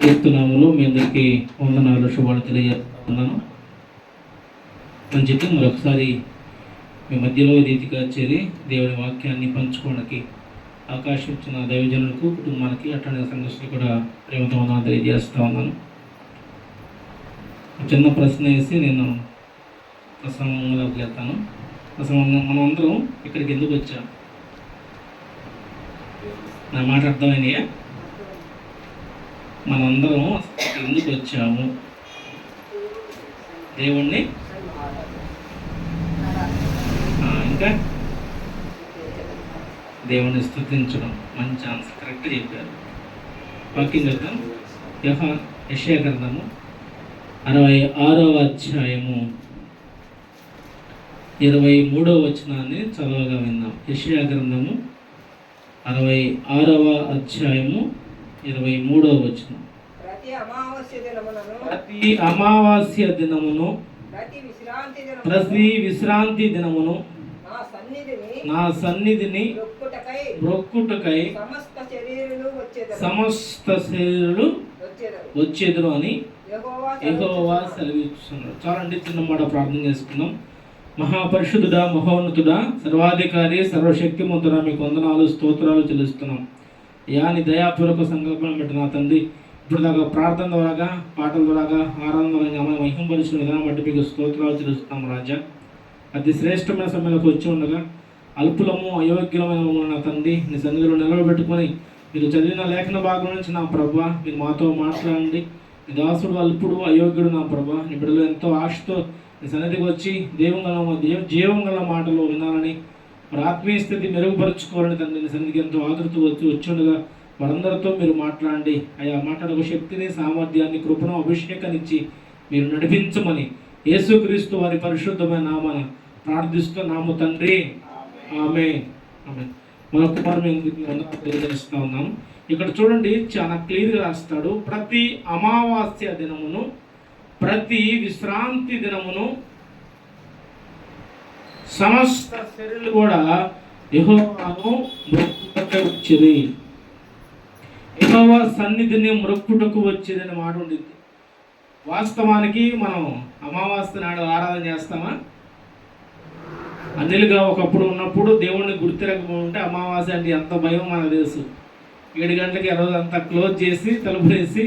క్రీస్తునామలో మీ అందరికీ వందనాలు శుభాలు తెలియజేస్తున్నాను. అని చెప్పి మరొకసారి మీ మధ్యలో రీతిగా చేరి దేవుని వాక్యాన్ని పంచుకోవడానికి అవకాశం ఇచ్చిన దైవజనులకు కుటుంబానికి అట్లాంటి సంఘర్షణ కూడా ప్రేమతో వందనాలు ఉన్నాను. చిన్న ప్రశ్న వేసి నేను ప్రసంగంలోకి వెళ్తాను. అసలు మనం మనం అందరం ఇక్కడికి ఎందుకు వచ్చాం? నా మాట అర్థమైనయా మనందరం ఎందుకు వచ్చాము? దేవుణ్ణి? ఇంకా? దేవుణ్ణి స్థుతించడం మంచి ఆన్సర్ కరెక్ట్ చెప్పారు. వాక్యం చెప్తాం. యహ యశయ గ్రంథము అరవై ఆరవ అధ్యాయము. ఇరవై మూడవ వచనాన్ని చదవగా విన్నాం. యషయా గ్రంథము అరవై ఆరవ అధ్యాయము ఇరవై మూడవ వచనం. ప్రతి అమావాస్య దినమును ప్రతి విశ్రాంతి దినమును నా సన్నిధిని నా సన్నిధిని రొక్కుటకై రొక్కుటకై సమస్త శరీరులు వచ్చేదరు. అని సెలవిస్తున్నాడు చాలండి చిన్న మాట ప్రార్థన చేసుకుందాం. మహాపరిశుద్ధుడా మహోన్నతుడా సర్వాధికారి సర్వశక్తిమంతుడా మీకు వందనాలు స్తోత్రాలు చెల్లిస్తున్నాం. యా నీ దయాపూర్వక సంకల్పం బట్టి నా తండ్రి ఇప్పుడు దాకా ప్రార్థన ద్వారాగా పాటల ద్వారాగా ఆరాధన ద్వారా మహింపరిచిన విధానం బట్టి మీకు స్తోత్రాలు చెల్లిస్తున్నాం రాజా. అతి శ్రేష్టమైన సమయంలోకి వచ్చి ఉండగా అల్పులము అయోగ్యమైన నా తండ్రి నీ సన్నిధిలో నిలవబెట్టుకొని మీరు చదివిన లేఖన భాగం నుంచి నా ప్రభా మీరు మాతో మాట్లాడండి. నీ దాసుడు అల్పుడు అయోగ్యుడు నా ప్రభా. నీ బిడ్డలు ఎంతో ఆశతో నీ సన్నిధికి వచ్చి దేవం గల దేవ జీవం గల మాటలు వినాలని మరి ఆత్మీయ స్థితి మెరుగుపరుచుకోవాలని తండ్రి నీ సన్నిధికి ఎంతో ఆదృత వచ్చి వచ్చుండగా వారందరితో మీరు మాట్లాడండి. అయా మాట్లాడే శక్తిని సామర్థ్యాన్ని కృపను అభిషేకాన్నిచ్చి మీరు నడిపించమని యేసుక్రీస్తు వారి పరిశుద్ధమైన నామన ప్రార్థిస్తున్నాము తండ్రి. ఆమె ఆమె మరొక ఎందుకు తెలియజేస్తా ఉన్నాం. ఇక్కడ చూడండి చాలా క్లియర్గా రాస్తాడు. ప్రతి అమావాస్య దినమును ప్రతి విశ్రాంతి దినమును సమస్త శరీరులు కూడా యహోవాను మొక్కుటకు వచ్చింది యెహోవా సన్నిధిని మొక్కుటకు వచ్చిందని మాట ఉండింది వాస్తవానికి మనం అమావాస్య నాడు ఆరాధన చేస్తామా? అన్నిలుగా ఒకప్పుడు ఉన్నప్పుడు దేవుణ్ణి గుర్తిరకపోతే అమావాస్య అంటే ఎంత భయం మనకు తెలుసు. ఏడు గంటలకి ఆ రోజు అంతా క్లోజ్ చేసి తలుపులేసి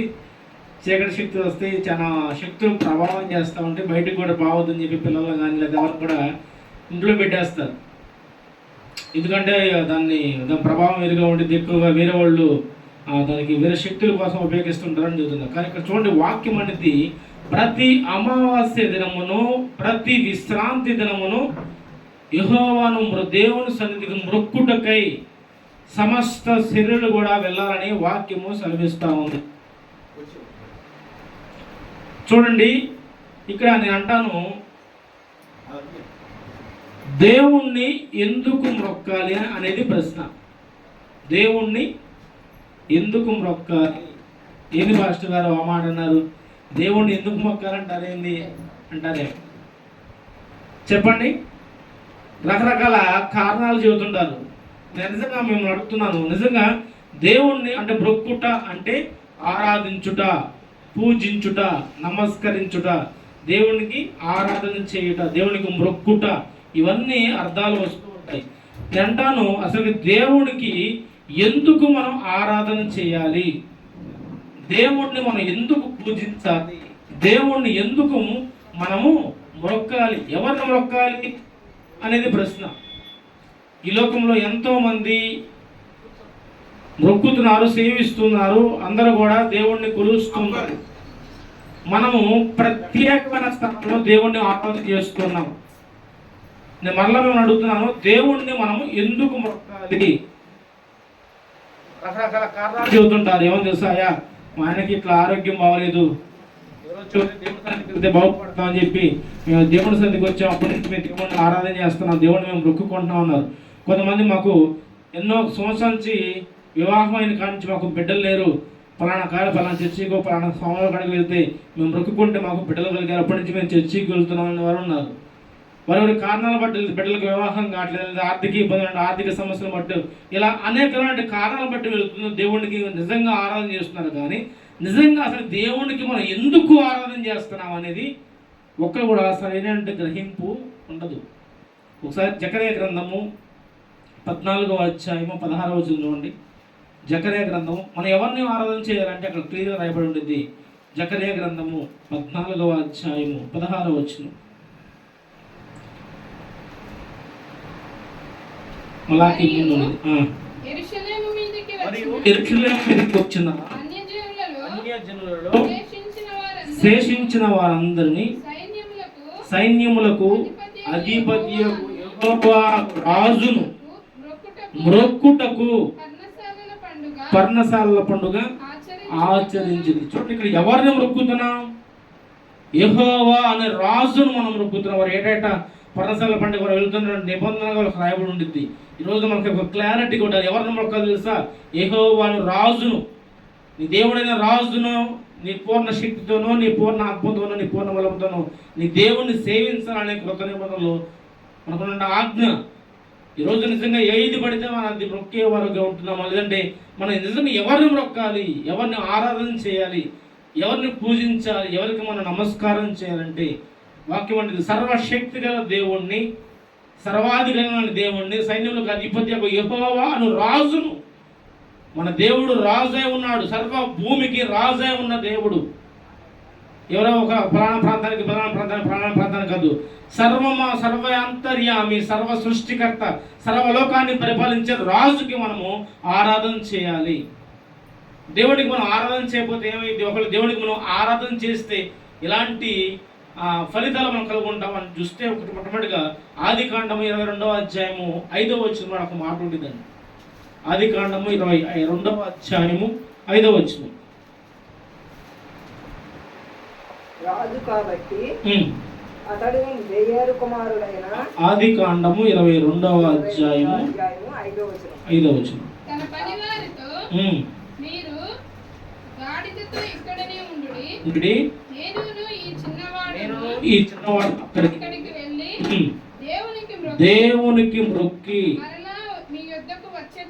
చీకటి శక్తులు వస్తే చాలా శక్తులు ప్రభావం చేస్తూ ఉంటే బయటకు కూడా బాగోదని చెప్పి పిల్లలు కానీ లేదా ఎవరు కూడా ఇంట్లో పెట్టేస్తారు. ఎందుకంటే దాన్ని దాని ప్రభావం వేరుగా ఉంటుంది ఎక్కువగా వేరే వాళ్ళు దానికి వేరే శక్తుల కోసం ఉపయోగిస్తుంటారని చెబుతున్నారు. కానీ ఇక్కడ చూడండి వాక్యం అనేది ప్రతి అమావాస్య దినమును ప్రతి విశ్రాంతి దినమును యహోవాను మృ- దేవుని సన్నిధికి మృక్కుటకై సమస్త శరీరులు కూడా వెళ్ళాలని వాక్యము సెలవిస్తూ ఉంది. చూడండి ఇక్కడ నేను అంటాను దేవుణ్ణి ఎందుకు మ్రొక్కాలి అనేది ప్రశ్న. దేవుణ్ణి ఎందుకు మ్రొక్కాలి? ఏంది పాస్టర్ గారు ఆ మాట అన్నారు? దేవుణ్ణి ఎందుకు మొక్కాలంటారు ఏంది? అంటారే చెప్పండి. రకరకాల కారణాలు చెబుతుంటారు. నేను నిజంగా మేము అడుగుతున్నాను. నిజంగా దేవుణ్ణి అంటే బ్రొక్కుట అంటే ఆరాధించుట. పూజించుట నమస్కరించుట దేవునికి ఆరాధన చేయుట దేవునికి మొక్కుట ఇవన్నీ అర్థాలు వస్తూ ఉంటాయి. తింటాను అంటాను అసలు దేవునికి ఎందుకు మనం ఆరాధన చేయాలి? దేవుణ్ణి మనం ఎందుకు పూజించాలి? దేవుణ్ణి ఎందుకు మనము మొక్కాలి ఎవరిని మొక్కాలి అనేది ప్రశ్న. ఈ లోకంలో ఎంతోమంది మొక్కుతున్నారు సేవిస్తున్నారు అందరూ కూడా దేవుణ్ణి కొలుస్తున్నారు. మనము ప్రత్యేకమైన స్థానంలో దేవుణ్ణి ఆరాధన చేస్తున్నాం నేను మరలా మేము అడుగుతున్నాను దేవుణ్ణి మనము ఎందుకు మొక్కాలి? రకరకాల కారణాలు చెబుతుంటారు. ఏమో తెలుసాయా మా ఆయనకి ఇట్లా ఆరోగ్యం బాగలేదు. చూడండి దేవుడి బాగుపడతాం అని చెప్పి మేము దేవుడి సన్నిధికి వచ్చాం అప్పటి నుంచి మేము దేవుడిని ఆరాధన చేస్తున్నాం దేవుడిని మేము మొక్కుకుంటున్నాం అన్నారు. కొంతమంది మాకు ఎన్నో సంవత్సరాల నుంచి వివాహమైన కాడి నుంచి మాకు బిడ్డలు లేరు. పలానా కాడ పలానా చర్చికో పలానా స్వామి కాడికి వెళ్తే మేము మొక్కుకుంటే మాకు బిడ్డలు కలిగారు. అప్పటి నుంచి మేము చర్చికి వెళ్తున్నాం వారు ఉన్నారు. వారి వారి కారణాల బట్టి బిడ్డలకు వివాహం కావట్లేదు ఆర్థిక ఇబ్బందులు ఆర్థిక సమస్యలు బట్టి ఇలా అనేకమైన కారణాలు బట్టి వెళ్తున్న దేవుడికి నిజంగా ఆరాధన చేస్తున్నారు. కానీ నిజంగా అసలు దేవునికి మనం ఎందుకు ఆరాధన చేస్తున్నాం అనేది ఒక్కరు కూడా సరైన గ్రహింపు ఉండదు. ఒకసారి జకరే గ్రంథము పద్నాలుగవ అధ్యాయము పదహారవ చూడండి. జకరే గ్రంథము. మనం ఎవరిని ఆరాధన చేయాలంటే అక్కడ క్లియర్గా రాయబడి ఉంటుంది జకరే గ్రంథము పద్నాలుగవ అధ్యాయము పదహారవ మలాకి మీదికి వచ్చిన వచ్చిన అన్యజనులలో అన్యజనులలో శేషించిన వారందరూ శేషించిన వారందరినీ సైన్యములకు యెహోవా రాజును మ్రొక్కుటకు పర్ణశాలల పండుగ ఆచరించింది. చూడండి ఇక్కడ ఎవరిని మొక్కుతున్నాం యహోవా అనే రాజును మనం మొక్కుతున్నాం వారు ఏటేటా పర్ణశాల పండుగ వారు వెళ్తున్న నిబంధన వాళ్ళకి రాయబడి ఉండిద్ది. ఈరోజు మనకి ఒక క్లారిటీ ఉండాలి ఎవరిని మొక్కాలి తెలుసా? యహోవా అని రాజును. నీ దేవుడైన రాజును నీ పూర్ణ శక్తితోనో నీ పూర్ణ ఆత్మతోనో నీ పూర్ణ బలంతోనో నీ దేవుణ్ణి సేవించాలనే కృత నిబంధనలు మనకున్న ఆజ్ఞ ఈరోజు నిజంగా ఏది పడితే మనం అది మొక్కే వారుగా ఉంటున్నామా? లేదంటే మనం నిజంగా ఎవరిని మొక్కాలి? ఎవరిని ఆరాధన చేయాలి? ఎవరిని పూజించాలి? ఎవరికి మనం నమస్కారం చేయాలంటే వాక్యం అంటే సర్వశక్తి గల దేవుణ్ణి సర్వాధికారమైన దేవుణ్ణి సైన్యములకు అధిపత్యకు యెహోవా అను రాజును. మన దేవుడు రాజే ఉన్నాడు సర్వ భూమికి రాజే ఉన్న దేవుడు. ఎవరో ఒక ఫలానా ప్రాంతానికి ఫలానా ప్రాంతానికి ఫలానా ప్రాంతానికి కాదు. సర్వమ సర్వ అంతర్యామి సర్వ సృష్టికర్త సర్వలోకాన్ని పరిపాలించే రాజుకి మనము ఆరాధన చేయాలి. దేవుడికి మనం ఆరాధన చేయకపోతే ఏమైంది? ఒకళ్ళు దేవుడికి మనం ఆరాధన చేస్తే ఇలాంటి ఫలితాలు మనం కలుగుంటామని చూస్తే ఒకటి మొట్టమొదటిగా ఆది కాండము ఇరవై రెండవ అధ్యాయము ఐదవ వచ్చిన మనకు మాట ఉంటుందండి ఆది కాండము ఇరవై రెండవ అధ్యాయము ఐదవ వచ్చిన రాజు కాబట్టి అతడు కుమారుడైన ఆది కాండము ఇరవై రెండవ అధ్యాయము అధ్యాయము ఐదో వచనం. ఐదవ వచ్చిన తన పనివారితో మీరు గాడిదతో ఇక్కడనే ఉండుడి. ఇప్పుడు నేనును ఈ చిన్నవాడు నేను ఈ చిన్నవాడు అక్కడికి. వెళ్ళి దేవునికి దేవునికి మొక్కి యొద్దకు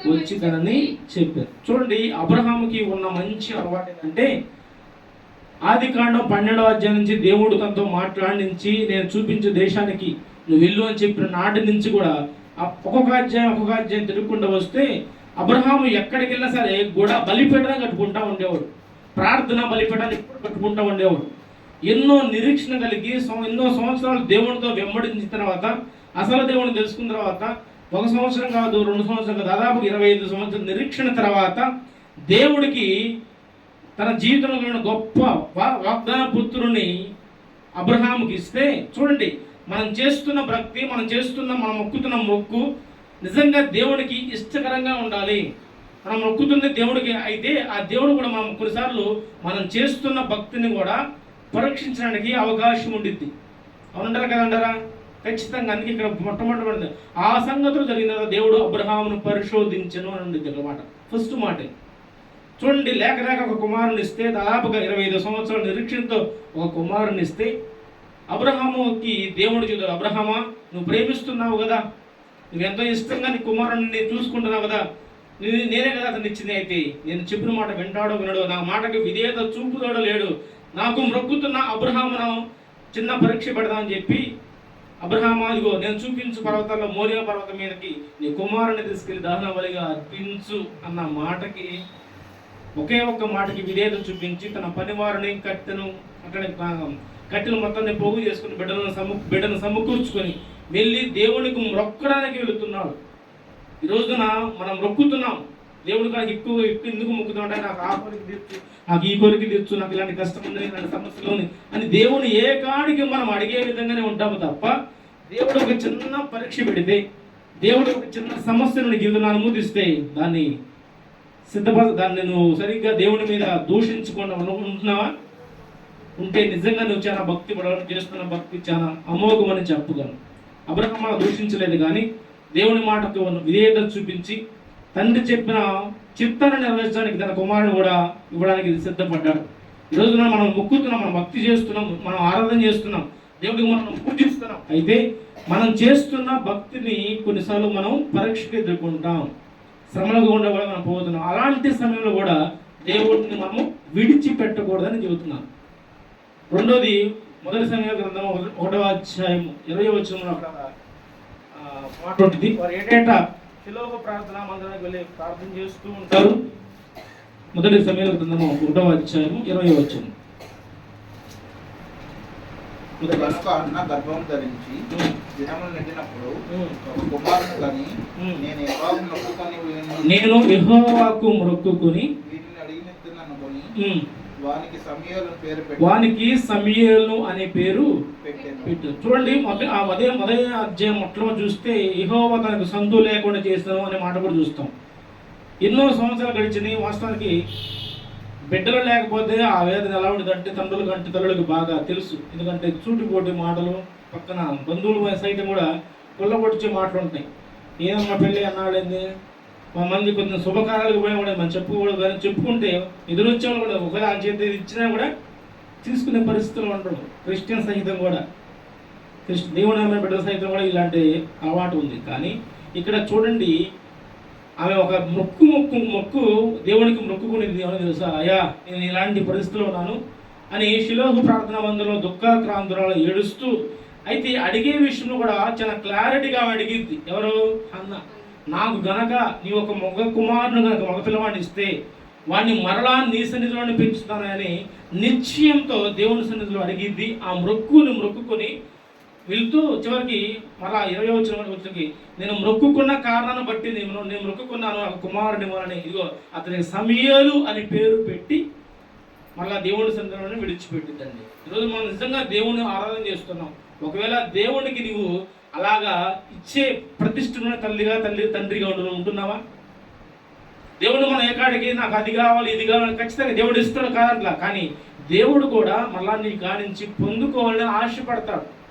వచ్చిందని చెప్పారు. చూడండి అబ్రహాముకి ఉన్న మంచి అలవాటు ఏంటంటే ఆది కాండం పన్నెండవ అధ్యాయం నుంచి దేవుడు తనతో మాట్లాడించి నేను చూపించే దేశానికి నువ్వు వెళ్ళు అని చెప్పిన నాటి నుంచి కూడా ఆ ఒక్కొక్క అధ్యాయం ఒక్కొక్క అధ్యాయం తిరుగుకుండా వస్తే అబ్రహాము ఎక్కడికి వెళ్ళినా సరే గుడ బలిపీఠాన్ని కట్టుకుంటా ఉండేవాడు. ప్రార్థన బలిపీఠాన్ని ఎప్పుడు కట్టుకుంటా ఉండేవాడు. ఎన్నో నిరీక్షణ కలిగి సం- ఎన్నో సంవత్సరాలు దేవునితో వెంబడించిన తర్వాత అసలు దేవుని తెలుసుకున్న తర్వాత ఒక సంవత్సరం కాదు రెండు సంవత్సరం కాదు దాదాపు ఇరవై ఐదు సంవత్సరం నిరీక్షణ తర్వాత దేవుడికి తన జీవితంలో గొప్ప వాగ్దాన పుత్రుని అబ్రహాముకి ఇస్తే చూడండి మనం చేస్తున్న భక్తి మనం చేస్తున్న మనం మొక్కుతున్న మొక్కు నిజంగా దేవుడికి ఇష్టకరంగా ఉండాలి. మనం మొక్కుతుంది దేవుడికి అయితే ఆ దేవుడు కూడా మనం కొన్నిసార్లు మనం చేస్తున్న భక్తిని కూడా పరీక్షించడానికి అవకాశం ఉండిద్ది. అవునంటారా కదంటారా? ఖచ్చితంగా అందుకే ఇక్కడ మొట్టమొదటి ఆ సంగతులు జరిగిన దేవుడు అబ్రహామును పరిశోధించను అని ఉండిద్ది అన్నమాట ఫస్ట్ మాటే. చూడండి లేక లేక ఒక కుమారుని ఇస్తే దాదాపుగా ఇరవై ఐదు సంవత్సరాల నిరీక్షణతో ఒక కుమారుని ఇస్తే అబ్రహాముకి దేవుడు చెబుతాడు అబ్రహమా నువ్వు ప్రేమిస్తున్నావు కదా? నువ్వెంతో ఇష్టంగా నీ కుమారుని చూసుకుంటున్నావు కదా? నేనే కదా అతను ఇచ్చింది అయితే నేను చెప్పిన మాట వింటాడో వినడో నా మాటకి విధేయత చూపుతాడో లేడు. నాకు మొక్కుతున్న అబ్రహామును చిన్న పరీక్ష పెడదామని చెప్పి అబ్రహాం అదిగో నేను చూపించు పర్వతాల్లో మోరియా పర్వతం మీదకి నీ కుమారుని తీసుకెళ్ళి దహన బలిగా అర్పించు అన్న మాటకి ఒకే ఒక్క మాటకి విధేయత చూపించి తన పనివారిని కట్టెను అక్కడ కట్టెలు మొత్తాన్ని పోగు చేసుకుని బిడ్డలను సము బిడ్డను సమకూర్చుకొని వెళ్ళి దేవునికి మొక్కడానికి వెళుతున్నాడు. ఈ రోజున మనం మొక్కుతున్నాం. దేవుడు కానీ ఎక్కువ ఎక్కువ ఎందుకు మొక్కుతున్నాడు నాకు ఆ కోరిక తీర్చు నాకు ఈ కోరిక తీర్చు నాకు ఇలాంటి కష్టం ఉంది ఇలాంటి సమస్యలు ఉంది అని దేవుని ఏ కాడికి మనం అడిగే విధంగానే ఉంటాము తప్ప దేవుడు ఒక చిన్న పరీక్ష పెడితే దేవుడు ఒక చిన్న సమస్యను నీ జీవితంలో అనుమతిస్తే దాన్ని సిద్ధపడ దాన్ని నువ్వు సరిగ్గా దేవుని మీద దూషించకుండా ఉంటున్నావా ఉంటే నిజంగా నువ్వు చాలా భక్తి పడవడం చేస్తున్న భక్తి చాలా అమోఘమని చెప్పగలను అబ్రహం అలా దూషించలేదు కానీ దేవుని మాటకు విధేయత చూపించి తండ్రి చెప్పిన చిత్తాన్ని నెరవేర్చడానికి తన కుమారుడు కూడా ఇవ్వడానికి సిద్ధపడ్డాడు. ఈ రోజున మనం మొక్కుతున్నాం మనం భక్తి చేస్తున్నాం మనం ఆరాధన చేస్తున్నాం దేవుడికి మనం పూజిస్తున్నాం. అయితే మనం చేస్తున్న భక్తిని కొన్నిసార్లు మనం పరీక్షకు ఎదుర్కొంటాం. శ్రమలకు గుండా కూడా మనం పోతున్నాం. అలాంటి సమయంలో కూడా దేవుడిని మనము విడిచిపెట్టకూడదని చెబుతున్నాం. రెండోది మొదటి సమయ గ్రంథం ఒకటవ అధ్యాయం ఇరవై వచ్చిన అక్కడ మాట ఉంటుంది. వారు ఏంటంటే? శిలోక ప్రార్థన మందిరానికి వెళ్ళి ప్రార్థన చేస్తూ ఉంటారు. మొదటి సమయ గ్రంథము ఒకటవ అధ్యాయం ఇరవై వచ్చిన కనుక అన్న గర్భం ధరించి దినములు కని నేను ఎలాగ నొక్కుకొని నేను యెహోవాకు మొక్కుకొని వీటిని వానికి సమయాలను పేరు పెట్టి. వానికి సమయలు అనే పేరు పెట్టాను. చూడండి మొదటి ఆ అదే మొదటి అధ్యాయం మొట్టలో చూస్తే యెహోవా తనకు సంతు లేకుండా చేస్తాను అనే మాట కూడా చూస్తాం. ఎన్నో సంవత్సరాలు గడిచినాయి వాస్తవానికి బిడ్డలు లేకపోతే ఆ వేదన ఎలా ఉంటుందంటే తండ్రులు కంటే తల్లులకు బాగా తెలుసు. ఎందుకంటే చూటిపోటి మాటలు పక్కన బంధువుల సైతం కూడా పుల్లబొడిచే మాటలు ఉంటాయి. ఏమమ్మా పెళ్ళి అన్నాడేంది? మా మంది కొంచెం శుభకార్యాలకు పోయినా కూడా మనం చెప్పుకోకూడదు కానీ చెప్పుకుంటే ఎదురొచ్చే వాళ్ళు కూడా ఒకవేళ ఆ చేతి ఇచ్చినా కూడా తీసుకునే పరిస్థితులు ఉండరు క్రిస్టియన్ సహితం కూడా. క్రిస్ దేవుని బిడ్డల సహితం కూడా ఇలాంటి అలవాటు ఉంది. కానీ ఇక్కడ చూడండి ఆమె ఒక మొక్కు మొక్కు మొక్కు దేవునికి మొక్కుకునేది ఏమని తెలుసా? అయ్యా నేను ఇలాంటి పరిస్థితిలో ఉన్నాను అని శిలోహు ప్రార్థన మందులో దుఃఖాక్రాంతురాలు ఏడుస్తూ అయితే అడిగే విషయంలో కూడా చాలా క్లారిటీగా అడిగింది. ఎవరు? అన్న. నాకు గనక నీ ఒక మగ కుమారుని గనక మగ పిల్లవాడిని ఇస్తే వాడిని మరలా నీ సన్నిధిలోనే పెంచుతానని నిశ్చయంతో దేవుని సన్నిధిలో అడిగింది. ఆ మొక్కుని మొక్కుకొని వెళ్తూ చివరికి మళ్ళా ఇరవై వచ్చిన వచ్చరికి నేను మొక్కుకున్న కారణాన్ని బట్టి నేను నేను మొక్కుకున్నాను ఆ కుమారుని అని ఇదిగో అతనికి సమయలు అని పేరు పెట్టి మళ్ళా దేవుని సందర్భాన్ని విడిచిపెట్టిద్దండి. ఈరోజు మనం నిజంగా దేవుని ఆరాధన చేస్తున్నాం. ఒకవేళ దేవునికి నీవు అలాగా ఇచ్చే ప్రతిష్ఠమైన తల్లిగా తల్లి తండ్రిగా ఉండు ఉంటున్నావా? దేవుడు మన ఏకాడికి నాకు అది కావాలి ఇది కావాలి ఖచ్చితంగా దేవుడు ఇస్తాడు కాదట్లా కానీ దేవుడు కూడా మళ్ళా నీ కానించి పొందుకోవాలని ఆశపడతాడు.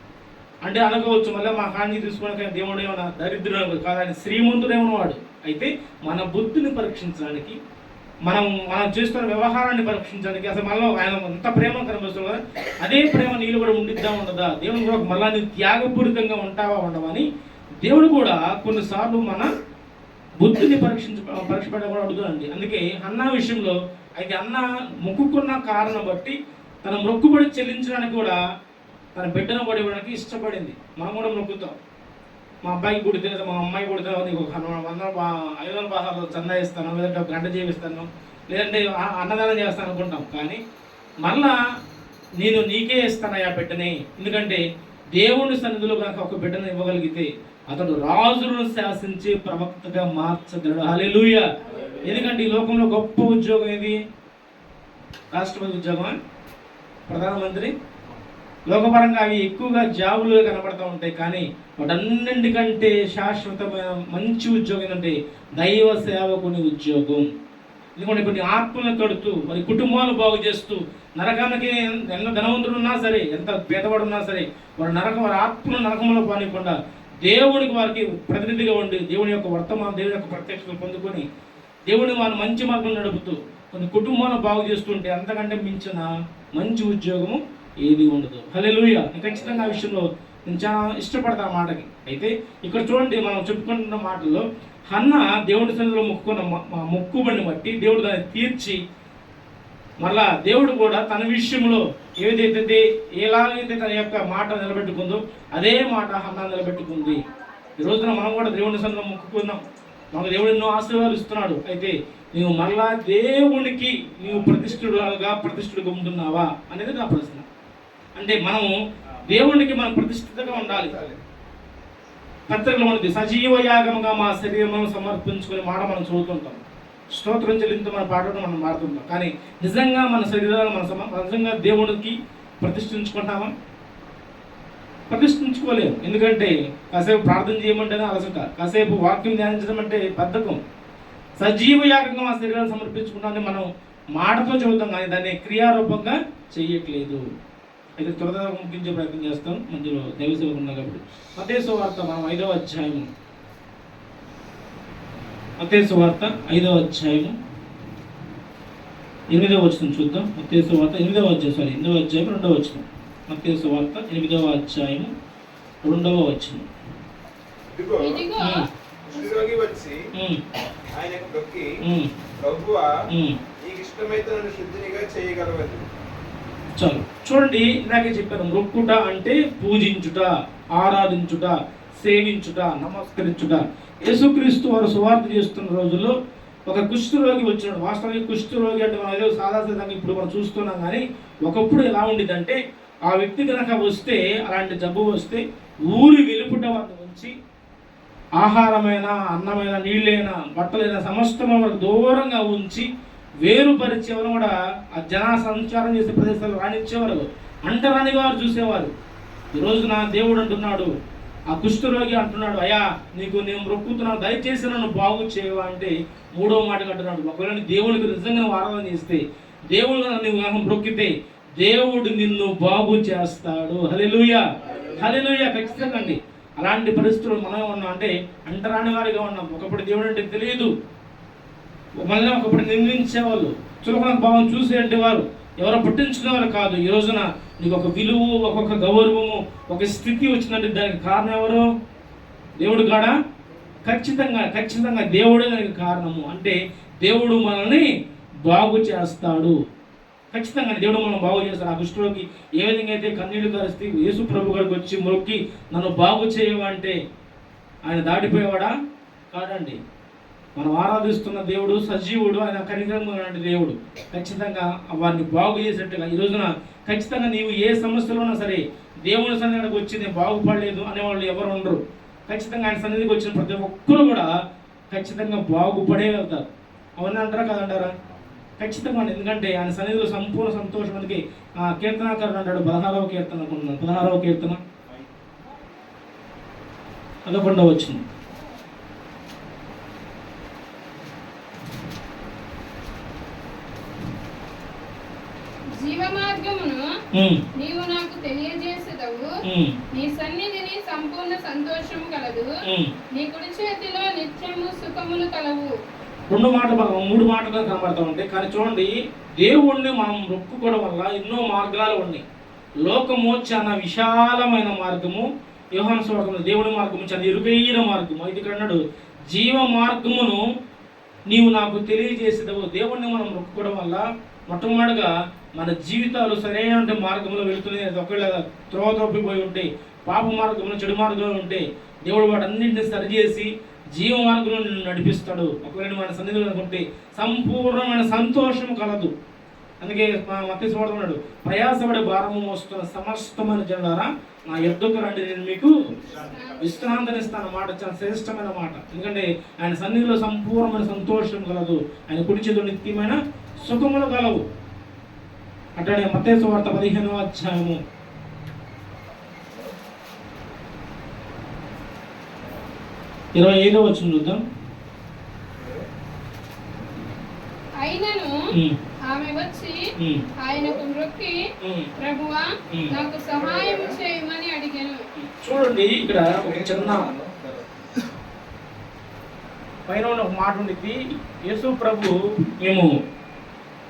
అంటే అనుకోవచ్చు మళ్ళీ మా హాని తీసుకోవడానికి దేవుడు ఏమైనా దరిద్రుడు కాదని శ్రీమంతుడేమో వాడు. అయితే మన బుద్ధిని పరీక్షించడానికి మనం మనం చేస్తున్న వ్యవహారాన్ని పరీక్షించడానికి అసలు మనలో ఆయన ఎంత ప్రేమ కనిపిస్తుంది కదా అదే ప్రేమ నీళ్ళు కూడా ఉండిద్దా ఉండదా? దేవుని కూడా మళ్ళా నీ త్యాగపూరితంగా ఉంటావా ఉండవని దేవుడు కూడా కొన్నిసార్లు మన బుద్ధిని పరీక్షించ పరీక్ష కూడా అడుగుతుందండి అందుకే అన్న విషయంలో అయితే అన్న మొక్కుకున్న కారణం బట్టి తన మొక్కుబడి చెల్లించడానికి కూడా తన బిడ్డను కూడా ఇవ్వడానికి ఇష్టపడింది. మనం కూడా మొక్కుతాం. మా అబ్బాయికి కుడితే లేదా మా అమ్మాయి కుడితే నీకు ఒక వంద ఐదు వందల పదహారు చందా ఇస్తాను లేదంటే ఒక గంట చేపిస్తాను లేదంటే అన్నదానం చేస్తాను అనుకుంటాం. కానీ మళ్ళా నేను నీకే ఇస్తానయ్యా బిడ్డని. ఎందుకంటే దేవుని సన్నిధిలో కనుక ఒక బిడ్డను ఇవ్వగలిగితే అతడు రాజులను శాసించి ప్రవక్తగా మార్చగలడు. హల్లెలూయ. ఎందుకంటే ఈ లోకంలో గొప్ప ఉద్యోగం ఏది? రాష్ట్రపతి ఉద్యోగం ప్రధానమంత్రి లోకపరంగా అవి ఎక్కువగా జాబులు కనబడుతూ ఉంటాయి కానీ వాటన్నింటికంటే శాశ్వతమైన మంచి ఉద్యోగం ఏంటంటే దైవ సేవకుని ఉద్యోగం. ఎందుకంటే కొన్ని ఆత్మలను కడుతూ మరి కుటుంబాలు బాగు చేస్తూ నరకానికి ఎంత ధనవంతుడు ఉన్నా సరే ఎంత పేదవాడు ఉన్నా సరే వారు నరకం వారి ఆత్మను నరకంలో పానికుండా దేవునికి వారికి ప్రతినిధిగా ఉండి దేవుని యొక్క వర్తమానం దేవుని యొక్క ప్రత్యక్షతను పొందుకొని దేవుని వారు మంచి మార్గం నడుపుతూ కొన్ని కుటుంబాలను బాగు చేస్తుంటే అంతకంటే మించిన మంచి ఉద్యోగము ఏది ఉండదు. హలే లూయ ఖచ్చితంగా ఆ విషయంలో నేను చాలా ఇష్టపడతాను ఆ మాటకి. అయితే ఇక్కడ చూడండి మనం చెప్పుకుంటున్న మాటల్లో హన్న దేవుడి సన్నిధిలో మొక్కుకున్న మా మొక్కుబడిని బట్టి దేవుడు దాన్ని తీర్చి మళ్ళా దేవుడు కూడా తన విషయంలో ఏదైతే ఎలాగైతే తన యొక్క మాట నిలబెట్టుకుందో అదే మాట హన్న నిలబెట్టుకుంది. ఈ రోజున మనం కూడా దేవుని సన్నిధిలో మొక్కుకుందాం. మనకు దేవుడు ఎన్నో ఆశీర్వాదాలు ఇస్తున్నాడు. అయితే నీవు మరలా దేవునికి నీవు ప్రతిష్ఠుడుగా ప్రతిష్ఠుడుగా ఉంటున్నావా అనేది నా ప్రశ్న. అంటే మనము దేవునికి మనం ప్రతిష్ఠితగా ఉండాలి. పత్రికలో ఉన్నది సజీవ యాగముగా మా శరీరమును సమర్పించుకునే మాట మనం చదువుతుంటాం. స్తోత్రం చెల్లించి మన పాటను మనం మారుతుంటాం కానీ నిజంగా మన శరీరాలు మన నిజంగా దేవుడికి ప్రతిష్ఠించుకుంటామా? ప్రతిష్ఠించుకోలేము. ఎందుకంటే కాసేపు ప్రార్థన చేయమంటేనే అలసట. కాసేపు వాక్యం ధ్యానించడం అంటే బద్ధకం. సజీవ యాగంగా మా శరీరాన్ని సమర్పించుకున్నామని మనం మాటతో చెబుతాం కానీ దాన్ని క్రియారూపంగా చేయట్లేదు. అయితే త్వరగా ముగించే ప్రయత్నం చేస్తాం. మధ్యలో దైవసేవకు ఉన్నా కాబట్టి. మతేసు వార్త మనం ఐదవ అధ్యాయము. మతేసు వార్త ఐదవ అధ్యాయము. ఎనిమిదవ వచ్చిన చూద్దాం. మతేసు వార్త ఎనిమిదవ అధ్యాయం సారీ ఎనిమిదవ అధ్యాయం రెండవ వచ్చిన మతేసు వార్త ఎనిమిదవ అధ్యాయము రెండవ వచ్చిన వచ్చి ఆయనకు దొక్కి ప్రభువా నీకు ఇష్టమైతే నన్ను శుద్ధినిగా చేయగలవని. చాలు. చూడండి ఇందాకే చెప్పాను మొక్కుట అంటే పూజించుట ఆరాధించుట సేవించుట నమస్కరించుట. యేసుక్రీస్తు వారు సువార్త చేస్తున్న రోజుల్లో ఒక కుష్ఠరోగి వచ్చినాడు. వాస్తవానికి కుష్ఠరోగి అంటే మనం ఏదో సాధారణంగా ఇప్పుడు మనం చూస్తున్నాం కానీ ఒకప్పుడు ఎలా ఉండేదంటే ఆ వ్యక్తి కనుక వస్తే అలాంటి జబ్బు వస్తే ఊరి వెలుపుట వారిని ఉంచి ఆహారమైన అన్నమైన నీళ్ళైనా బట్టలైన సమస్తమైన దూరంగా ఉంచి వేరుపరిచేవారు కూడా ఆ జన సంచారం చేసే ప్రదేశాలు రానిచ్చేవారు. అంటరాని వారు చూసేవారు. ఈరోజు నా దేవుడు అంటున్నాడు ఆ కుష్ఠరోగి అంటున్నాడు అయ్యా నీకు నేను మొక్కుతున్నాను దయచేసి నన్ను బాగు చేయవా? అంటే మూడో మాట అంటున్నాడు. ఒకవేళ దేవునికి నిజంగా నువ్వు ఆరాధన చేస్తే దేవుడు నువ్వు కనుక మొక్కితే దేవుడు నిన్ను బాగు చేస్తాడు. హల్లెలూయా. హల్లెలూయా. ఖచ్చితంగా అండి. అలాంటి పరిస్థితులు మనం ఉన్నాం అంటే అంటరాని వారిగా ఉన్నాం. ఒకప్పుడు దేవుడు అంటే తెలియదు. మళ్ళీ ఒకప్పుడు నిందించేవాళ్ళు చులకన భావం చూసేటువంటి వారు ఎవరో పట్టించుకునేవారు కాదు. ఈ రోజున నీకు ఒక విలువ ఒక్కొక్క గౌరవము ఒక స్థితి వచ్చినట్టు దానికి కారణం ఎవరు? దేవుడు కాడా? ఖచ్చితంగా ఖచ్చితంగా దేవుడే దానికి కారణము. అంటే దేవుడు మనల్ని బాగు చేస్తాడు. ఖచ్చితంగా దేవుడు మనం బాగు చేస్తాడు. ఆ కుష్ఠరోగి ఏ విధంగా అయితే కన్నీళ్ళు కరిస్తే యేసు ప్రభు గారికి వచ్చి మొక్కి నన్ను బాగు చేయవంటే ఆయన దాటిపోయేవాడా? కాదండి. మనం ఆరాధిస్తున్న దేవుడు సజీవుడు ఆయన కనికరంగా లాంటి దేవుడు. ఖచ్చితంగా వారిని బాగు చేసేట్టుగా ఈ రోజున ఖచ్చితంగా నీవు ఏ సమస్యలో ఉన్నా సరే దేవుని సన్నిధికి వచ్చి నేను బాగుపడలేదు అనేవాళ్ళు ఎవరు ఉండరు. ఖచ్చితంగా ఆయన సన్నిధికి వచ్చిన ప్రతి ఒక్కరు కూడా ఖచ్చితంగా బాగుపడే వెళ్తారు. అవన్నీ అంటారా కదంటారా ఖచ్చితంగా ఎందుకంటే ఆయన సన్నిధిలో సంపూర్ణ సంతోషం అందుకే ఆ కీర్తనాకారుడు అంటాడు పదహారవ కీర్తన పదహారవ కీర్తన. పదకొండవ వచ్చింది జీవ మార్గమును ఉమ్, నీవు నాకు తెలియజేసేదవు. నీ సన్నిధిని సంపూర్ణ సంతోషము కలదు. నీ కుడి చేతిలో నిత్యము సుఖములు కలవు. రెండు మాటలు మనం మూడు మాటలుగా కనబడతా ఉంటాయి. కానీ చూడండి దేవుణ్ణి మనం మొక్కుకోవడం వల్ల ఎన్నో మార్గాలు ఉన్నాయి. లోకము చాలా విశాలమైన మార్గము. యోహాను స్వార్థం దేవుని మార్గము చాలా ఇరుకైన మార్గము. ఇది అన్నాడు జీవ మార్గమును నీవు నాకు తెలియజేసేదవు. దేవుణ్ణి మనం మొక్కుకోవడం వల్ల మొట్టమొదటిగా మన జీవితాలు సరైన మార్గంలో వెళుతున్నాయి. అది ఒకవేళ త్రోవ తప్పిపోయి ఉంటే పాప మార్గంలో చెడు మార్గంలో ఉంటే దేవుడు వాటన్నింటిని సరిచేసి జీవ మార్గంలో నిన్ను నడిపిస్తాడు. ఒకవేళ మన సన్నిధిలో అనుకుంటే సంపూర్ణమైన సంతోషం కలదు. అందుకే మా మత్తి చూడుతున్నాడు ప్రయాసపడే భారము మోస్తున్న సమస్తమైన జనులారా నా యుద్ధకు రండి నేను మీకు విశ్రాంతినిస్తాను మాట చాలా శ్రేష్టమైన మాట. ఎందుకంటే ఆయన సన్నిధిలో సంపూర్ణమైన సంతోషం కలదు. ఆయన కుడి చేతులు నిత్యమైన సుఖములు కలవు. అట్లానే మత్తేసు వార్త పదిహేనవ అధ్యాయము. ఇరవై ఐదో వచ్చిన చూద్దాం. అయినను ఆమె వచ్చి ఆయనకు మొక్కి. ప్రభువా. నాకు సహాయం చేయమని అడిగాను. చూడండి ఇక్కడ ఒక చిన్న పైన ఉన్న ఒక మాట ఉండిద్ది. యేసు ప్రభు మేము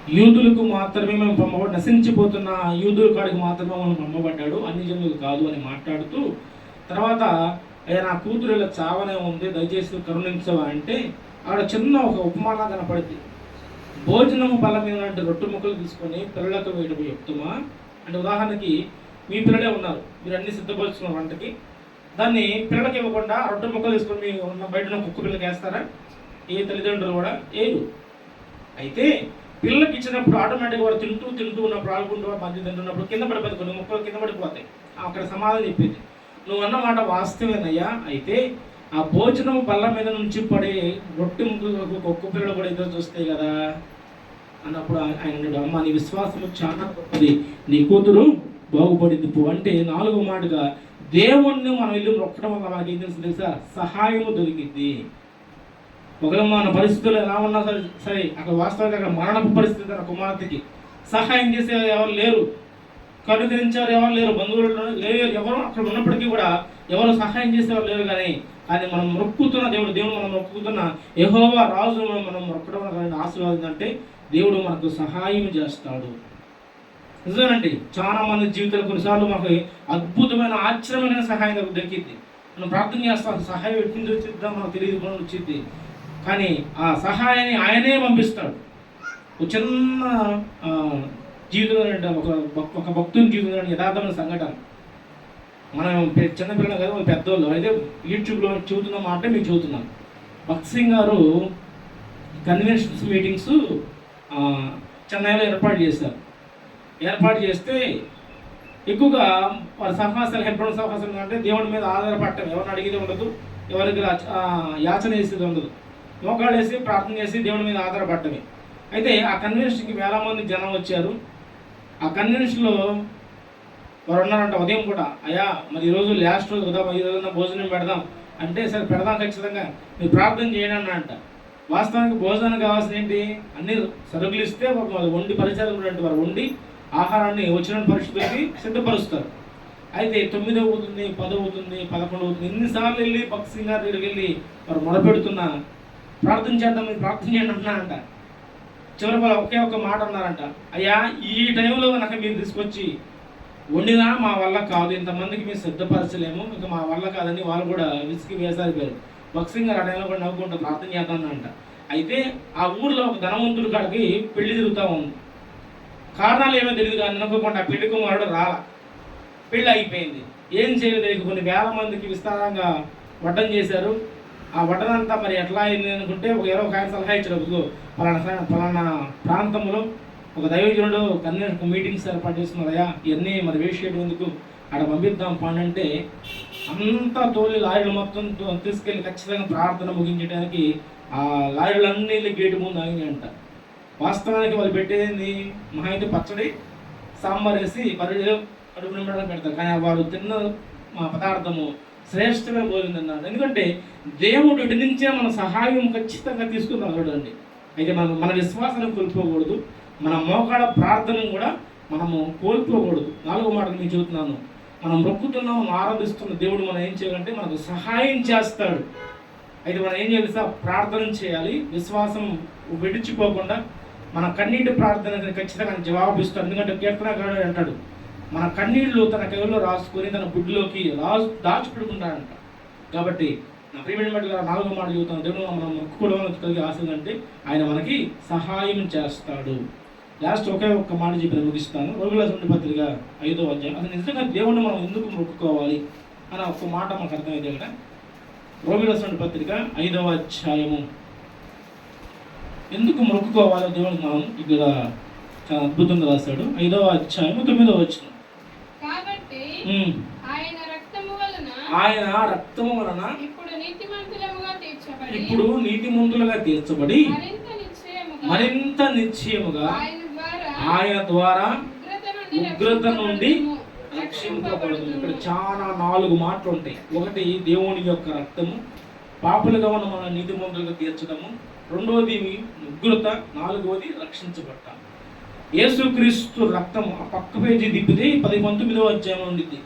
యూదులకు మాత్రమే మేము పంపబడి నశించిపోతున్న యూదుల కాడికి మాత్రమే మనం పంపబడ్డాడు అన్ని జనులకు కాదు అని మాట్లాడుతూ తర్వాత అయ్యా నా కూతురు ఇలా చావనే ఉంది దయచేసి కరుణించవా అంటే ఆడ చిన్న ఒక ఉపమానం కనపడింది. భోజనము బల మీద రొట్టె ముక్కలు తీసుకొని పిల్లలకు వేయడం చెప్తుమా అంటే ఉదాహరణకి మీ పిల్లలే ఉన్నారు మీరు అన్ని సిద్ధపరుచుకున్న వంటకి. దాన్ని పిల్లలకి ఇవ్వకుండా రొట్టె ముక్కలు తీసుకొని మీ ఉన్న బయట ఉన్న కుక్క పిల్లలకి వేస్తారా? ఏ తల్లిదండ్రులు కూడా ఏరు అయితే పిల్లలకి ఇచ్చినప్పుడు ఆటోమేటిక్గా వాడు తింటూ తింటూ ఉన్నప్పుడు ఆడుకుంటూ మధ్య తింటున్నప్పుడు కింద పడిపోతుంది కొన్ని ముక్కలు కింద పడిపోతాయి. అక్కడ సమాధానం చెప్పింది. నువ్వు అన్నమాట వాస్తవేనయ్యా అయితే ఆ భోజనం బల్ల మీద నుంచి పడే రొట్టె ముక్కలు కుక్క పిల్లలు కూడా ఏదో చూస్తాయి కదా? అన్నప్పుడు ఆయన అమ్మ నీ విశ్వాసము చాలా గొప్పది. నీ కూతురు బాగుపడింది పో. అంటే నాలుగో మాటగా దేవుణ్ణి మనం ఇల్లు రొక్కడం వల్ల మనకి ఏం తెలుసు తెలుసా? సహాయం దొరికింది ఒకవేళ మన పరిస్థితులు ఎలా ఉన్నా సరే సరే అక్కడ వాస్తవానికి అక్కడ మరణపు పరిస్థితి తన కుమార్తెకి సహాయం చేసే ఎవరు లేరు. కనుకరించారు ఎవరు లేరు. బంధువులు లేరు. ఎవరు అక్కడ ఉన్నప్పటికీ కూడా ఎవరు సహాయం చేసేవారు లేరు కానీ కానీ మనం మొక్కుతున్న దేవుడు దేవుడు మనం మొక్కుతున్న ఎహోవా రాజు మనం మొక్కడం కలిగిన ఆశీర్వాదం అంటే దేవుడు మనకు సహాయం చేస్తాడు. నిజమేనండి? చాలా మంది జీవితాలు కొన్నిసార్లు మాకు అద్భుతమైన ఆశ్చర్యమైన సహాయం నాకు దక్కింది. మనం ప్రార్థన చేస్తాం సహాయం ఎక్కడి నుంచి మనకు తెలియదు కూడా వచ్చింది. కానీ ఆ సహాయాన్ని ఆయనే పంపిస్తాడు. ఒక చిన్న జీవితంలో అంటే ఒక భక్- ఒక భక్తుని జీవితంలో యథార్థమైన సంఘటన. మనం చిన్నపిల్లలు కదా పెద్దోళ్ళు. అయితే యూట్యూబ్లో చూస్తున్న మాట మీకు చూస్తున్నాం భక్త్ సింగ్ గారు కన్వెన్షన్స్ మీటింగ్స్ చెన్నైలో ఏర్పాటు చేశారు. ఏర్పాటు చేస్తే ఎక్కువగా వారి సహవాసాలు హెబ్రోన్ సహవాసాలు అంటే దేవుడి మీద ఆధారపడటం. ఎవరిని అడిగేది ఉండదు. ఎవరికి యాచన చేసేది ఉండదు. మోకాళ్ళు వేసి ప్రార్థన చేసి దేవుని మీద ఆధారపడటమే అయితే ఆ కన్వెన్షన్కి వేల మంది జనం వచ్చారు. ఆ కన్వెన్షన్లో వారు ఉన్నారంట ఉదయం కూడా అయ్యా మరి ఈరోజు లాస్ట్ రోజు కదా మరి రోజున భోజనం పెడదాం. అంటే సరే పెడదాం ఖచ్చితంగా మీరు ప్రార్థన చేయండి అన్న అంట వాస్తవానికి భోజనం కావాల్సిన ఏంటి? అన్ని సరుకులు ఇస్తే ఒక వాళ్ళు వండి పరిచయం వారు వండి ఆహారాన్ని వచ్చిన పరిస్థితులకి సిద్ధపరుస్తారు. అయితే తొమ్మిది అవుతుంది పది అవుతుంది పదకొండు అవుతుంది ఎన్నిసార్లు వెళ్ళి పక్షి సింగ్ గారి దగ్గరికి వెళ్ళి వారు మొడపెడుతున్నా ప్రార్థన చేద్దాం మీరు ప్రార్థన చేయండి అంటున్నారంట. చివరి వాళ్ళు ఒకే ఒక్క మాట అన్నారంట. అయ్యా ఈ టైంలో నాకు మీరు తీసుకొచ్చి వండినా మా వల్ల కాదు ఇంతమందికి మేము సిద్ధపరచలేము ఇంకా మా వల్ల కాదని వాళ్ళు కూడా విసిగి వేసారిపోయారు. బక్సింగ్ గారు ఆ టైంలో కూడా నవ్వుకుంటూ ప్రార్థన చేద్దామంట అయితే ఆ ఊర్లో ఒక ధనవంతుడి కాడికి పెళ్ళి తిరుగుతూ ఉంది. కారణాలు ఏమో తెలియదు కానీ అనుకోకుండా ఆ పెళ్ళి కుమారుడు రాల. పెళ్ళి అయిపోయింది. ఏం చేయలేదు కొన్ని వేల మందికి విస్తారంగా వడ్డం చేశారు. ఆ వడ్డన మరి ఎట్లా అయింది అనుకుంటే ఒక ఇరవై ఒక ఆయన సలహా ఇచ్చాడు. "ఇదిగో పలానా పలానా ప్రాంతంలో ఒక దైవజనుడు కన్వీనర్ మీటింగ్స్ ఏర్పాటు చేస్తున్నారయ్యా ఇవన్నీ మరి వేస్ట్ చేయడం ఎందుకు? అక్కడ పంపిద్దాం పని అంటే అంతా తోలి లారీలు మొత్తం తీసుకెళ్ళి ఖచ్చితంగా ప్రార్థన ముగించడానికి ఆ లారీలన్నీ గేటు ముందు ఆగినాయంట వాస్తవానికి వాళ్ళు పెట్టేది మహా అయితే పచ్చడి సాంబార్ వేసి మరి అడుగు నింపడానికి పెడతారు. కానీ వారు తిన్న మా పదార్థము శ్రేష్టమైన భోజనం అన్నారు ఎందుకంటే దేవుడు ఇటు నుంచే మన సహాయం ఖచ్చితంగా తీసుకున్నాం చూడండి అయితే మనం మన విశ్వాసాన్ని కోల్పోకూడదు. మన మోకాడ ప్రార్థనను కూడా మనము కోల్పోకూడదు. నాలుగో మాటలు నేను చెబుతున్నాను. మనం మొక్కుతున్నాం ఆరాధిస్తున్న. దేవుడు మనం ఏం చేయాలంటే మనకు సహాయం చేస్తాడు. అయితే మనం ఏం చేయాలి? సార్ ప్రార్థన చేయాలి. విశ్వాసం విడిచిపోకుండా మన కన్నీటి ప్రార్థన ఖచ్చితంగా జవాబు ఇస్తాడు ఎందుకంటే కీర్తనకారుడు అంటాడు మన కన్నీళ్ళు తన కవిలో రాసుకొని తన గుడ్లోకి రాసు దాచిపెట్టుకుంటాడంట కాబట్టి నా ప్రియమైన బట్టి నాలుగో మాట చెబుతాను దేవుడు మనం మొక్కుకోవడం కలిగే ఆశ ఆయన మనకి సహాయం చేస్తాడు. లాస్ట్ ఒకే ఒక్క మాట చెప్పి ముగిస్తాను. రోగుల పత్రిక ఐదో అధ్యాయం. అసలు నిజంగా దేవుణ్ణి మనం ఎందుకు మొక్కుకోవాలి అని ఒక్క మాట మనకు అర్థమైంది కదా రోగుల సొంటి పత్రిక ఐదవ అధ్యాయము. ఎందుకు మొక్కుకోవాలో దేవుడు మనం ఇక్కడ చాలా అద్భుతంగా రాశాడు. ఐదవ అధ్యాయము తొమ్మిదవ వచ్చిన ఆయన రక్తము వలన ఆయన రక్తము వలన ఇప్పుడు నీతి ముందులుగా తీర్చబడి మరింత నిశ్చయముగా ఆయన ద్వారా ఉగ్రత నుండి. రక్షింపబడుతుంది. ఇక్కడ చాలా నాలుగు మాటలు ఉంటాయి. ఒకటి దేవుని యొక్క రక్తము పాపులుగా ఉన్న మన నీతి మందులుగా తీర్చడము. రెండవది ఉగ్రత. నాలుగవది రక్షించబడటం యేసుక్రీస్తు రక్తం ఆ పక్క పేజీ దిప్పితే పది పంతొమ్మిదవ అధ్యాయం ఉండిద్ది.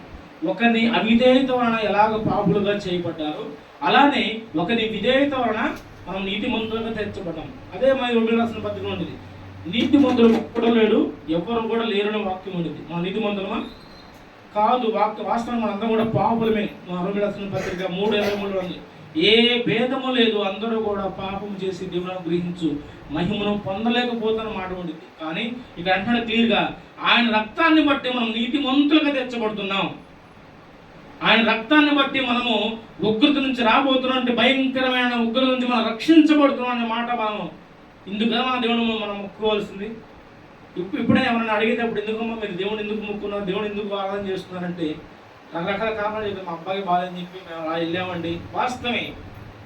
ఒకరిని అవిధేయత వలన ఎలాగ పాపులుగా చేయబడ్డారు అలానే ఒకరి విధేయత వలన మనం నీతి మంతులుగా తీర్చబడ్డాం అదే మన రెండు రాసిన పత్రిక ఉండేది నీతి మంతులు ఒక్కడు లేడు ఎవరు కూడా లేరని వాక్యం ఉండేది మన నీతి మంతులమా కాదు వాక్య వాస్తవం మనందరం కూడా పాపులమే. మా రెండు రాసిన పత్రిక మూడు ఇరవై మూడు ఉంది. ఏ భేదము లేదు అందరూ కూడా పాపం చేసి దేవుని గ్రహించు. మహిమను పొందలేకపోతున్న మాట ఉండింది కానీ ఇక్కడ అంటాడు క్లియర్గా ఆయన రక్తాన్ని బట్టి మనం నీతి మంతులుగా తెచ్చబడుతున్నాం. ఆయన రక్తాన్ని బట్టి మనము ఉగ్రత నుంచి రాబోతున్నాం అంటే భయంకరమైన ఉగ్రత నుంచి మనం రక్షించబడుతున్నాం అనే మాట మనం ఇందుకుగా మన దేవుడు మనం మొక్కుకోవాల్సింది. ఇప్పుడు ఇప్పుడే ఎవరైనా అడిగేటప్పుడు ఎందుకమ్మా మీరు దేవుడు ఎందుకు మొక్కున్నారు? దేవుడు ఎందుకు ఆరాధన చేస్తున్నారంటే రకరకాల కారణాలు చెప్పి మా అబ్బాయికి బాధని చెప్పి మేము అలా వెళ్ళామండి. వాస్తవమే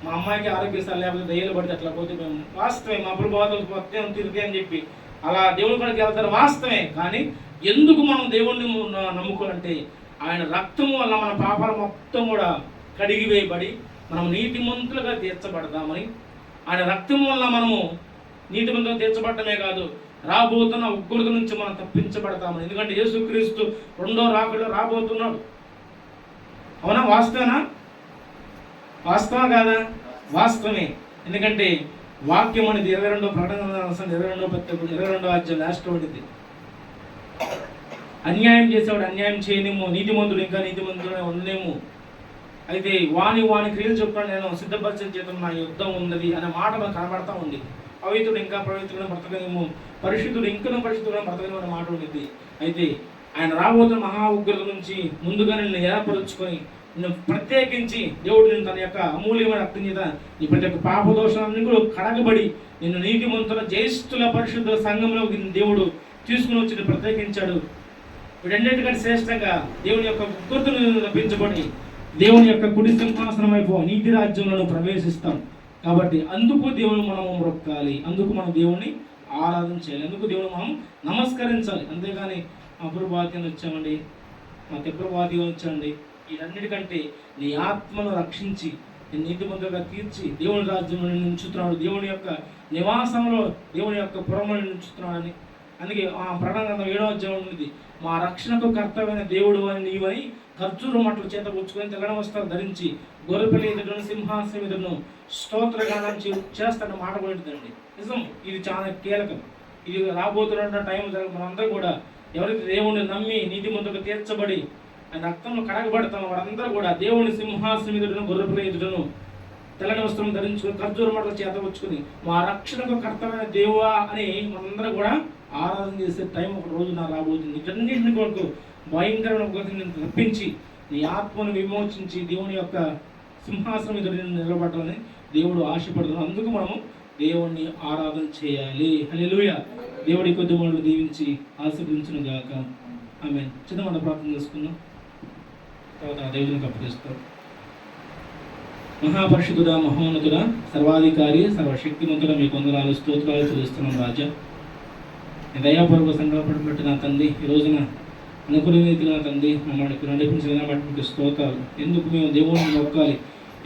మా అమ్మాయికి ఆరోగ్యసారి లేకపోతే దయ్యాలు పడితే అట్లా పోతే మేము వాస్తవే మా అప్పుడు బాధలు పోతే తిరిగి అని చెప్పి. అలా దేవుడి పడికి వెళ్తారు వాస్తవమే. కానీ ఎందుకు మనం దేవుణ్ణి నమ్ముకోవాలంటే ఆయన రక్తం వల్ల మన పాపాలు మొత్తం కూడా కడిగి వేయబడి మనం నీతిమంతులుగా తీర్చబడదామని ఆయన రక్తం వల్ల మనము నీతిమంతులుగా తీర్చబడటమే కాదు రాబోతున్న ఉగ్రత నుంచి మనం తప్పించబడతామని. ఎందుకంటే యేసుక్రీస్తు రెండో రాకడలో రాబోతున్నాడు. అవునా వాస్తవేనా? వాస్తవం కాదా? వాస్తవమే. ఎందుకంటే వాక్యం అనేది ఇరవై రెండో ప్రకటన ఇరవై రెండో పత్రిక ఇరవై రెండో అధ్యాయం లాస్ట్ ఉండింది అన్యాయం చేసేవాడు అన్యాయం చేయనేమో నీతిమంతుడు ఇంకా నీతిమంతుడే ఉండనేమో అయితే వాని వాని క్రియలు చెప్పాను నేను సిద్ధపరిచిన చేతం నా యుద్ధం ఉన్నది అనే మాట మనకు కనబడతా ఉంది. పవిత్రుడు ఇంకా పవిత్రుడు బ్రతకనేమో పరిశుద్ధుడు ఇంకనూ పరిశుద్ధుడు బ్రతకనేమో అనే మాట ఉంది అయితే ఆయన రాబోతున్న మహా ఉగ్రత నుంచి ముందుగా నిన్ను ఏర్పరుచుకొని నిన్ను ప్రత్యేకించి దేవుడు నిన్ను తన యొక్క అమూల్యమైన రక్తం చేత నీ ప్రతి ఒక్క పాప దోషాన్ని కూడా కడగబడి నిన్ను నీతిమంతుల జ్యేష్ఠుల పరిశుద్ధ సంఘంలో దేవుడు తీసుకుని వచ్చి నిన్ను ప్రత్యేకించాడు. వీటన్నిటికంటే శ్రేష్టంగా దేవుని యొక్క ఉగ్రతను లభించబడి దేవుని యొక్క కుడి సింహాసనం వైపు నీతి రాజ్యంలో ప్రవేశిస్తాం. కాబట్టి అందుకు దేవుని మనం మొక్కాలి అందుకు మనం దేవుణ్ణి ఆరాధన చేయాలి అందుకు దేవుని మనం నమస్కరించాలి. అంతేగాని మా వచ్చామండి. మా తెప్రభాతి వచ్చామండి వీటన్నిటికంటే నీ ఆత్మను రక్షించి నీ నీతిమంతులుగా తీర్చి దేవుని రాజ్యంలో నిలుచుతున్నాడు. దేవుని యొక్క నివాసంలో దేవుని యొక్క పురంలో నిలుచుతున్నాడని అందుకే ఆ ప్రణాళిక ఏడో అధ్యాయం ఉంది మా రక్షణకు కర్తవ్యమైన దేవుడు అని నీవని ఖర్జూరు మట్లు చేత పుచ్చుకొని తెల్లని వస్త్రాలు ధరించి గొర్రెపల్లి ఎదురును సింహాసనం ఎదురును స్తోత్రగానం చే- చేస్తాడని మాట పడుతుందండి నిజం ఇది చాలా కీలకం. ఇది రాబోతున్న టైం జరగ మనందరూ కూడా ఎవరైతే దేవుణ్ణి నమ్మి నీతిమంతుగా తీర్చబడి ఆయన రక్తంలో కడగబడతాం వారందరూ కూడా దేవుని సింహాసనం ఎదురును గొర్రెపల్లి తెల్లని వస్త్రం ధరించుకుని ఖర్జూర మటలు చేత వచ్చుకుని మా రక్షణకు కర్తమైన దేవువా అని మనందరూ కూడా ఆరాధన చేసే టైం ఒక రోజు నా రాబోతుంది. ఇటన్నింటిని కొరకు భయంకరమైన ఉగ్రతని తప్పించి నీ ఆత్మను విమోచించి దేవుని యొక్క సింహాసనం ఎదురు నిలబడాలని దేవుడు ఆశపడుతున్నాడు. అందుకు మనము దేవుణ్ణి ఆరాధన చేయాలి. అని దేవుడి కొద్ది వాళ్ళు దీవించి ఆశీర్వదించును గాక. ఆమె చిన్న ప్రార్థన చేసుకుందాం. తర్వాత దేవునికి అప్పగిస్తాం మహాపరిషుతుడా మహోన్నతుడ సర్వాధికారి సర్వశక్తిమంతుడ మీ కొందరాలు స్తోత్రాలు చూస్తున్నాం రాజా. నీ దయాపూర్వక సంకల్పం బట్టి నా తండ్రి ఈ రోజున అనుకునే రీతిగా నా తండ్రి మమ్మల్ని నడిపించిన బట్టి మీకు స్తోత్రాలు. ఎందుకు మేము దేవుని మొక్కాలి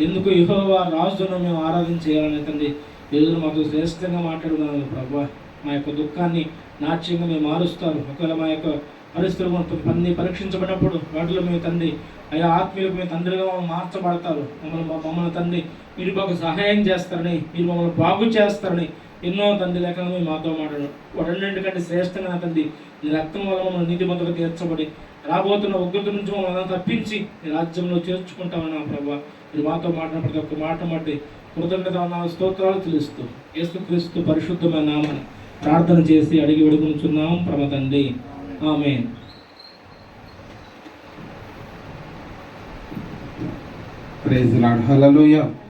ఎందుకు యెహోవా రాజును మేము ఆరాధన చేయాలని తండ్రి? ఈ రోజున మాకు శ్రేష్టంగా మాట్లాడుతున్నాను ప్రభా. మా యొక్క దుఃఖాన్ని నాట్యంగా మేము మారుస్తారు ఒకవేళ మా యొక్క పరిస్థితులు మనకు పన్ని పరీక్షించబడినప్పుడు వాటిలో మేము తండ్రి అయ్యా ఆత్మీయులకు మేము తండ్రిగా మమ్మల్ని మార్చబడతారు. మమ్మల్ని మమ్మల్ని తండ్రి మీరు మాకు సహాయం చేస్తారని మీరు మమ్మల్ని బాగు చేస్తారని ఎన్నో తండ్రి లేఖలు మాతో మాట్లాడు వాటన్నింటికంటే శ్రేష్టంగా నా తండ్రి నీ రక్తం వల్ల మమ్మల్ని నీతిమంతుగా తీర్చబడి రాబోతున్న ఉగ్రత నుంచి మమ్మల్ని తప్పించి రాజ్యంలో చేర్చుకుంటామని నా ప్రభావ మీరు మాతో మాట్లాడిన ప్రతి ఒక్క మాట మట్టి కృతజ్ఞత స్తోత్రాలు తెలుస్తూ యేసుక్రీస్తు పరిశుద్ధమైన నామని ప్రార్థన చేసి అడిగి విడుకుంటున్నాం ప్రమతండి ఆమె ప్రైజ్ లాడ్. హల్లెలూయా.